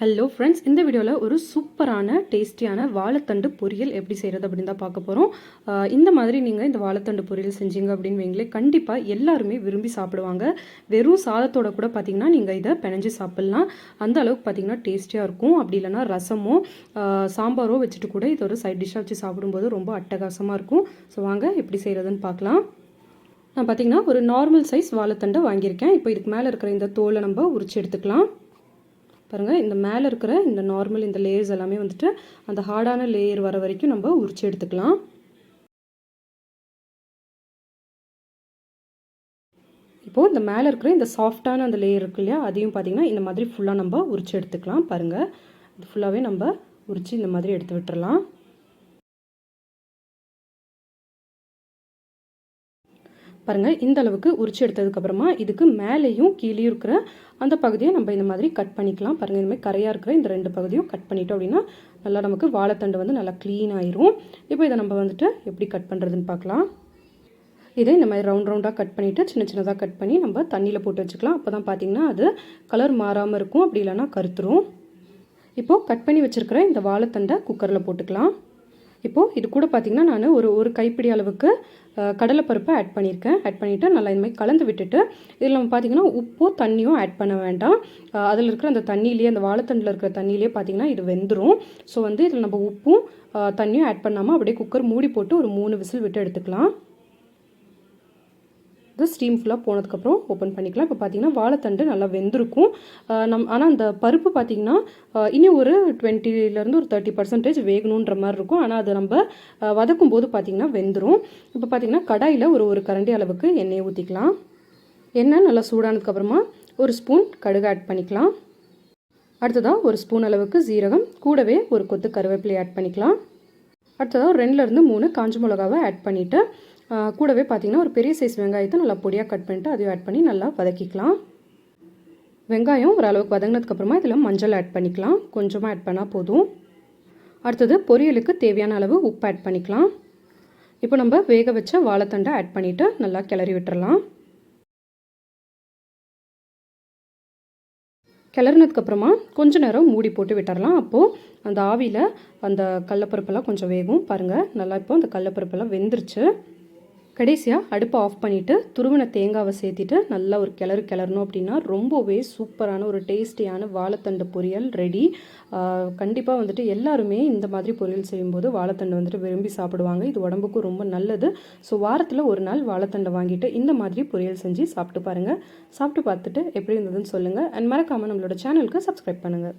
Hello friends இந்த வீடியோவில் ஒரு சூப்பரான டேஸ்டியான வாழைத்தண்டு பொரியல் எப்படி செய்கிறது அப்படின்னு தான் பார்க்க போகிறோம் இந்த மாதிரி நீங்கள் இந்த வாழைத்தண்டு பொரியல் செஞ்சீங்க அப்படின்னு வைங்களேன் கண்டிப்பாக எல்லாருமே விரும்பி சாப்பிடுவாங்க. வெறும் சாதத்தோட கூட பார்த்தீங்கன்னா நீங்கள் இதை பிணைஞ்சு சாப்பிட்லாம். அந்த அளவுக்கு பார்த்தீங்கன்னா டேஸ்டியாக இருக்கும். அப்படி இல்லைன்னா ரசமோ சாம்பாரோ வச்சுட்டு கூட இது ஒரு சைட் டிஷ்ஷாக வச்சு சாப்பிடும்போது ரொம்ப அட்டகாசமாக இருக்கும். ஸோ வாங்க எப்படி செய்கிறதுன்னு பார்க்கலாம். நான் பார்த்தீங்கன்னா ஒரு நார்மல் சைஸ் வாழைத்தண்டை வாங்கியிருக்கேன். இப்போ இதுக்கு மேலே இருக்கிற இந்த தோலை நம்ம உரிச்சு எடுத்துக்கலாம். பாருங்கள் இந்த மேலே இருக்கிற இந்த நார்மல் இந்த லேயர்ஸ் எல்லாமே வந்துட்டு அந்த ஹார்டான லேயர் வர வரைக்கும் நம்ம உரிச்சு எடுத்துக்கலாம். இப்போது இந்த மேலே இருக்கிற இந்த சாஃப்டான அந்த லேயர் இருக்கு இல்லையா அதையும் பார்த்திங்கன்னா இந்த மாதிரி ஃபுல்லாக நம்ம உரிச்சு எடுத்துக்கலாம் பாருங்கள் இது ஃபுல்லாகவே நம்ம உரித்து இந்த மாதிரி எடுத்து விட்டுறலாம். பாருங்கள் இந்த அளவுக்கு உரிச்சு எடுத்ததுக்கப்புறமா இதுக்கு மேலேயும் கீழேயும் இருக்கிற அந்த பகுதியை நம்ம இந்த மாதிரி கட் பண்ணிக்கலாம். பாருங்கள் இந்த மாதிரி கரையாக இருக்கிற இந்த ரெண்டு பகுதியும் கட் பண்ணிட்டோம் அப்படின்னா நல்லா நமக்கு வாழைத்தண்டு வந்து நல்லா க்ளீன் ஆயிரும். இப்போ இதை நம்ம வந்துட்டு எப்படி கட் பண்ணுறதுன்னு பார்க்கலாம். இதை இந்த மாதிரி ரவுண்ட் ரவுண்டாக கட் பண்ணிவிட்டு சின்ன சின்னதாக கட் பண்ணி நம்ம தண்ணியில் போட்டு வச்சுக்கலாம். அப்போ தான் பார்த்திங்கன்னா அது கலர் மாறாமல் இருக்கும். அப்படி இல்லைன்னா கருத்துரும். இப்போது கட் பண்ணி வச்சுருக்கிற இந்த வாழைத்தண்டை குக்கரில் போட்டுக்கலாம். இப்போது இது கூட பார்த்திங்கன்னா நான் ஒரு ஒரு கைப்பிடி அளவுக்கு கடலைப்பருப்பை ஆட் பண்ணியிருக்கேன் ஆட் பண்ணிவிட்டு நல்லா இந்த மாதிரி கலந்து விட்டுட்டு இதில் நம்ம பார்த்திங்கன்னா உப்போ தண்ணியும் ஆட் பண்ண வேண்டாம். அதில் இருக்கிற அந்த தண்ணியிலேயே அந்த வாழைத்தண்டில் இருக்கிற தண்ணியிலே பார்த்திங்கன்னா இது வெந்துடும் ஸோ வந்து இதில் நம்ம உப்பும் தண்ணியும் ஆட் பண்ணாமல் அப்படியே குக்கர் மூடி போட்டு ஒரு மூணு விசில் விட்டு எடுத்துக்கலாம். இது ஸ்டீம் ஃபுல்லாக போனதுக்கப்புறம் ஓப்பன் பண்ணிக்கலாம். இப்போ பார்த்தீங்கன்னா வாழைத்தண்டு நல்லா வெந்திருக்கும். நம் ஆனால் அந்த பருப்பு பார்த்திங்கன்னா இன்னும் ஒரு டுவெண்ட்டிலேருந்து ஒரு தேர்ட்டி பர்சன்டேஜ் வேகணுன்ற மாதிரி இருக்கும். ஆனால் அதை நம்ம வதக்கும் போது பார்த்திங்கன்னா வெந்துடும் இப்போ பார்த்திங்கன்னா கடாயில் ஒரு ஒரு கரண்டி அளவுக்கு எண்ணெயை ஊற்றிக்கலாம் எண்ணெய் நல்லா சூடானதுக்கப்புறமா ஒரு ஸ்பூன் கடுகு ஆட் பண்ணிக்கலாம். அடுத்ததாக ஒரு ஸ்பூன் அளவுக்கு ஜீரகம் கூடவே ஒரு கொத்து கருவேப்பிலை ஆட் பண்ணிக்கலாம். அடுத்ததாக ஒரு ரெண்டுலேருந்து மூணு காஞ்ச மிளகாவை ஆட் பண்ணிவிட்டு கூடவே பார்த்திங்கன்னா ஒரு பெரிய சைஸ் வெங்காயத்தை நல்லா பொடியாக கட் பண்ணிட்டு அதையும் ஆட் பண்ணி நல்லா வதக்கிக்கலாம். வெங்காயம் ஓரளவுக்கு வதங்கினதுக்கப்புறமா இதில் மஞ்சள் ஆட் பண்ணிக்கலாம். கொஞ்சமாக ஆட் பண்ணால் போதும். அடுத்தது பொரியலுக்கு தேவையான அளவு உப்பு ஆட் பண்ணிக்கலாம். இப்போ நம்ம வேக வச்ச வாழைத்தண்டை ஆட் பண்ணிவிட்டு நல்லா கிளறி விட்டுறலாம். கிளறினதுக்கப்புறமா கொஞ்ச நேரம் மூடி போட்டு விட்டுறலாம். அப்போது அந்த ஆவியில் அந்த கடலப்பருப்பெல்லாம் கொஞ்சம் வேகும். பாருங்கள் நல்லா இப்போ அந்த கடலப்பருப்பெல்லாம் வெந்துருச்சு. கடைசியாக அடுப்பை ஆஃப் பண்ணிவிட்டு துருவின தேங்காவை சேர்த்திட்டு நல்லா ஒரு கிளறு கிளறணும் அப்படின்னா ரொம்பவே சூப்பரான ஒரு டேஸ்டியான வாழைத்தண்டு பொரியல் ரெடி கண்டிப்பாக வந்துட்டு எல்லாருமே இந்த மாதிரி பொரியல் செய்யும்போது வாழைத்தண்டு வந்துட்டு விரும்பி சாப்பிடுவாங்க. இது உடம்புக்கும் ரொம்ப நல்லது. ஸோ வாரத்தில் ஒரு நாள் வாழைத்தண்டை வாங்கிட்டு இந்த மாதிரி பொரியல் செஞ்சு சாப்பிட்டு பாருங்கள் சாப்பிட்டு பார்த்துட்டு எப்படி இருந்ததுன்னு சொல்லுங்கள் அண்ட் மறக்காமல் நம்மளோட சேனலுக்கு சப்ஸ்கிரைப் பண்ணுங்கள்